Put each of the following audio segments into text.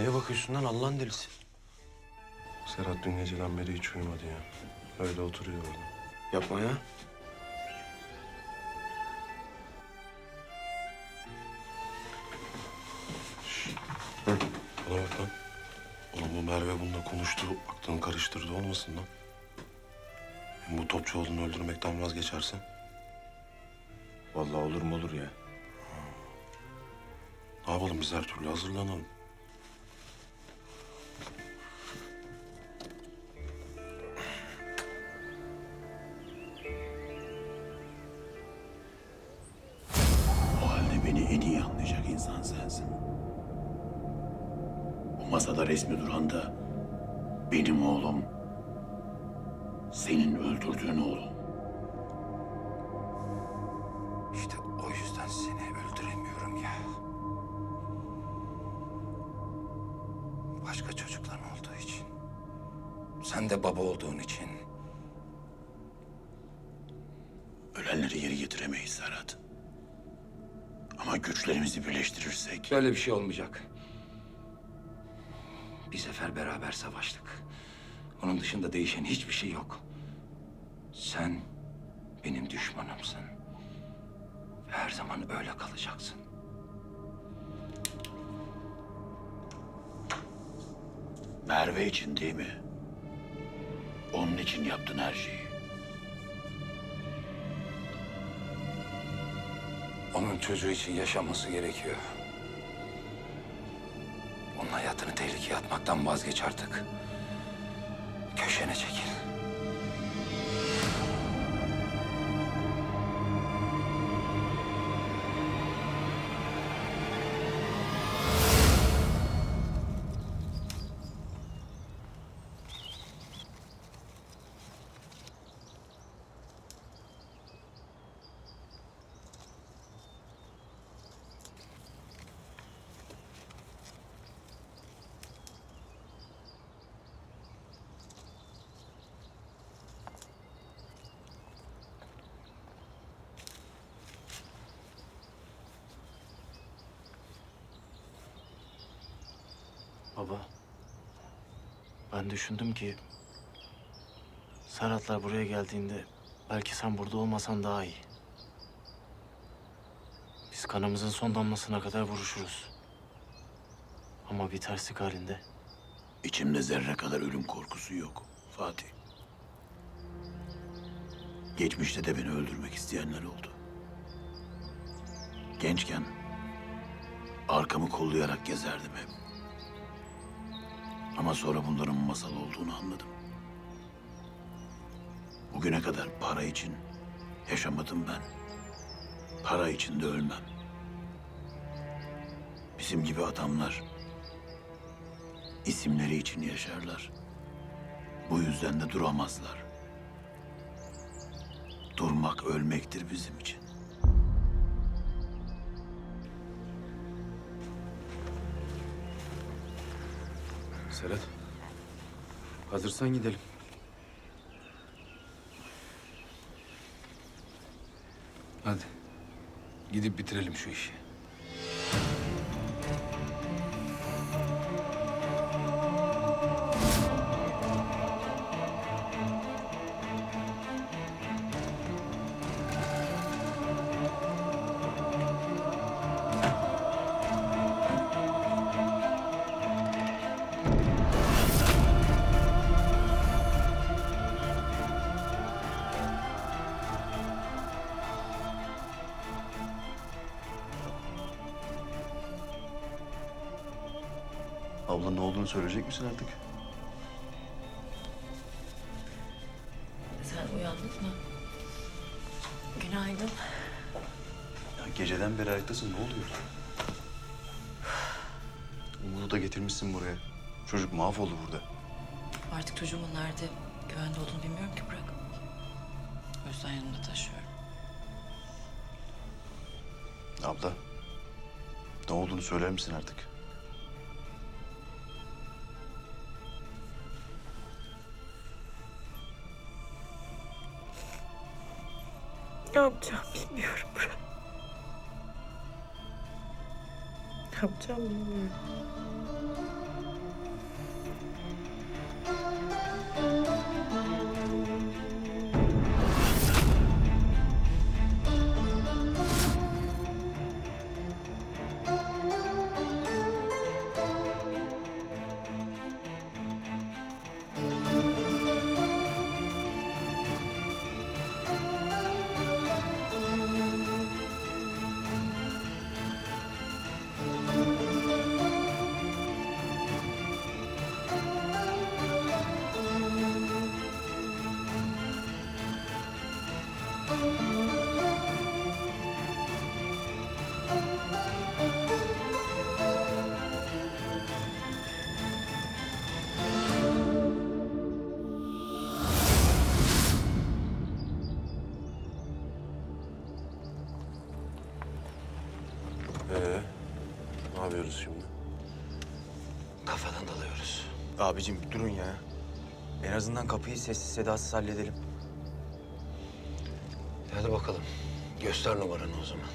Neye bakıyorsun lan Allah'ın delisi? Serhat dün geceden beri hiç uyumadı ya. Öyle oturuyor orada. Yapma ya. Bana bak lan. Oğlum bu Merve bununla konuştu, aklını karıştırdı olmasın lan. Hem bu Topçuoğlu'nu öldürmekten vazgeçersen. Vallahi olur mu olur ya. Ne yapalım biz her türlü hazırlanalım. Masada resmi duran da benim oğlum, senin öldürdüğün oğlum. İşte o yüzden seni öldüremiyorum ya. Başka çocukların olduğu için. Sen de baba olduğun için. Ölenleri geri getiremeyiz Serhat. Ama güçlerimizi birleştirirsek... Böyle bir şey olmayacak. Bir sefer beraber savaştık. Onun dışında değişen hiçbir şey yok. Sen benim düşmanımsın. Her zaman öyle kalacaksın. Merve için değil mi? Onun için yaptın her şeyi. Onun çocuğu için yaşaması gerekiyor. Hayatını tehlikeye atmaktan vazgeç artık. Köşene çekil. Baba, ben düşündüm ki Serhatlar buraya geldiğinde belki sen burada olmasan daha iyi. Biz kanımızın son damlasına kadar vuruşuruz. Ama bir terslik halinde İçimde zerre kadar ölüm korkusu yok Fatih. Geçmişte de beni öldürmek isteyenler oldu. Gençken arkamı kollayarak gezerdim hep. Ama sonra bunların masal olduğunu anladım. Bugüne kadar para için yaşamadım ben. Para için de ölmem. Bizim gibi adamlar isimleri için yaşarlar. Bu yüzden de duramazlar. Durmak ölmektir bizim için. Serhat. Hazırsan gidelim. Hadi. Gidip bitirelim şu işi. Olduğunu söyleyecek misin artık? Sen uyandın mı? Günaydın. Ya geceden beri ayaktasın ne oluyor? Umut'u da getirmişsin buraya. Çocuk mahvoldu burada. Artık çocuğumun nerede güvende olduğunu bilmiyorum ki bırak. O yüzden yanımda taşıyorum. Abla. Ne olduğunu söyler misin artık? Ne yapacağım bilmiyorum. Ne yapacağım bilmiyorum. Abicim durun ya. En azından kapıyı sessiz sedasız halledelim. Hadi bakalım. Göster numaranı o zaman.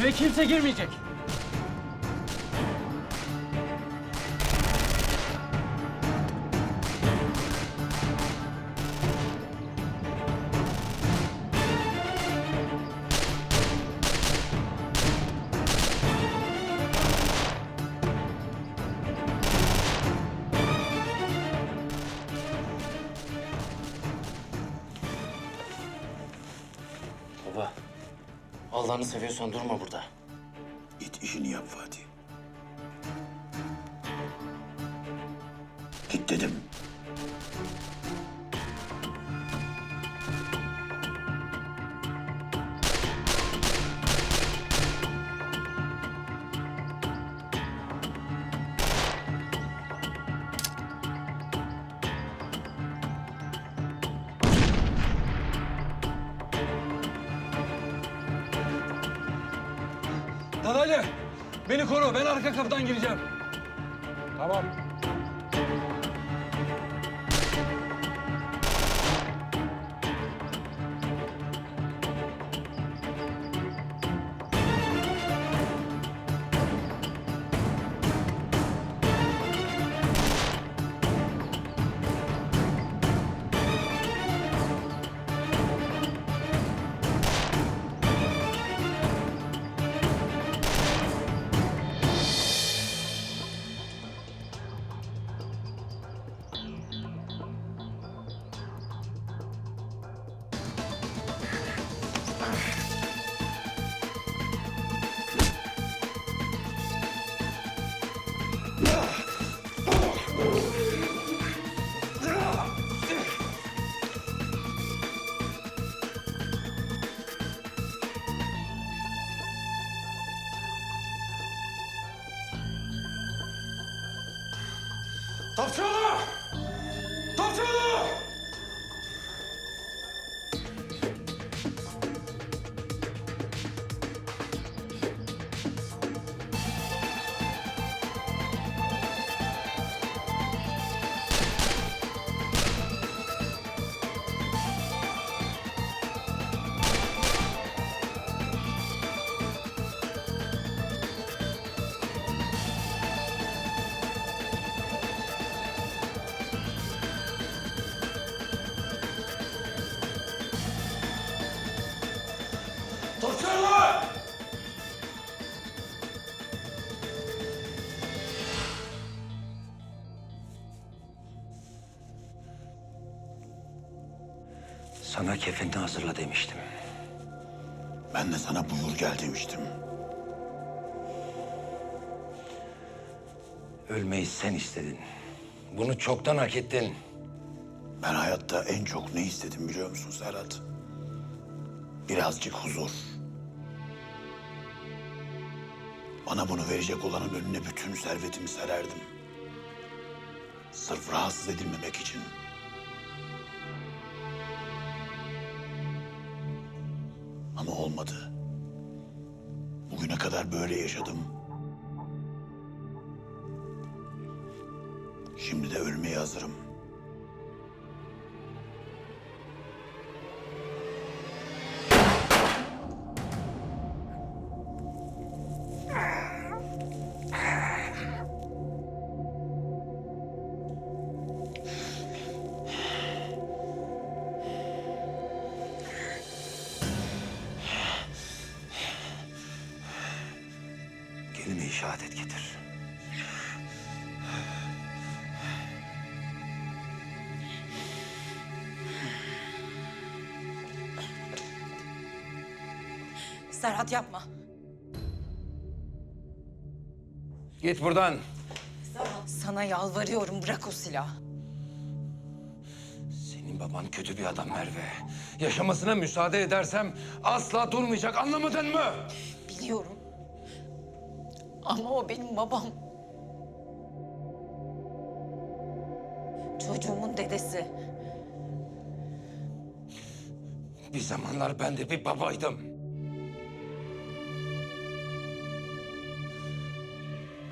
Eve kimse girmeyecek. Allah'ını seviyorsan durma burada. Git işini yap Fatih. Git dedim. Dadaylı, beni koru. Ben arka kapıdan gireceğim. Tamam. Sana kefenini hazırla demiştim. Ben de sana buyur gel demiştim. Ölmeyi sen istedin. Bunu çoktan hak ettin. Ben hayatta en çok ne istedim biliyor musun Serhat? Birazcık huzur. Bana bunu verecek olanın önüne bütün servetimi sererdim. Sırf rahatsız edilmemek için. Ama olmadı. Bugüne kadar böyle yaşadım. Şimdi de ölmeye hazırım. Şehadet getir. Serhat yapma. Git buradan. Sana yalvarıyorum bırak o silahı. Senin baban kötü bir adam Merve. Yaşamasına müsaade edersem asla durmayacak anlamadın mı? Biliyorum. Ama o benim babam. Çocuğumun dedesi. Bir zamanlar ben de bir babaydım.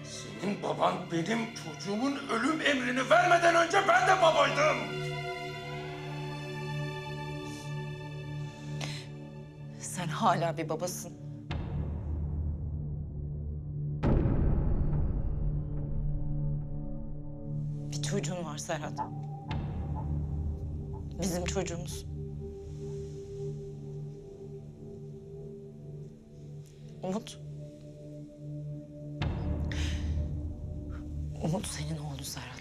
Senin baban benim çocuğumun ölüm emrini vermeden önce ben de babaydım. Sen hala bir babasın. Çocuğun var Serhat. Bizim çocuğumuz. Umut. Umut senin oğlun Serhat.